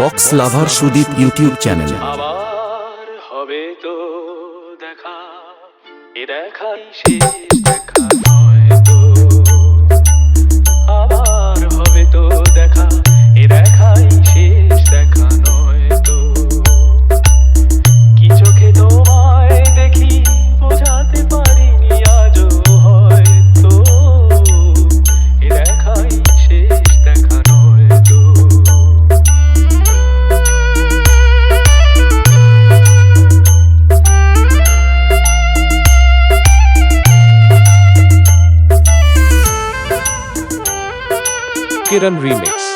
Box lover Sudip YouTube channel. আবার হবে তো দেখা এ দেখাই শেষ দেখা Kiran Remix.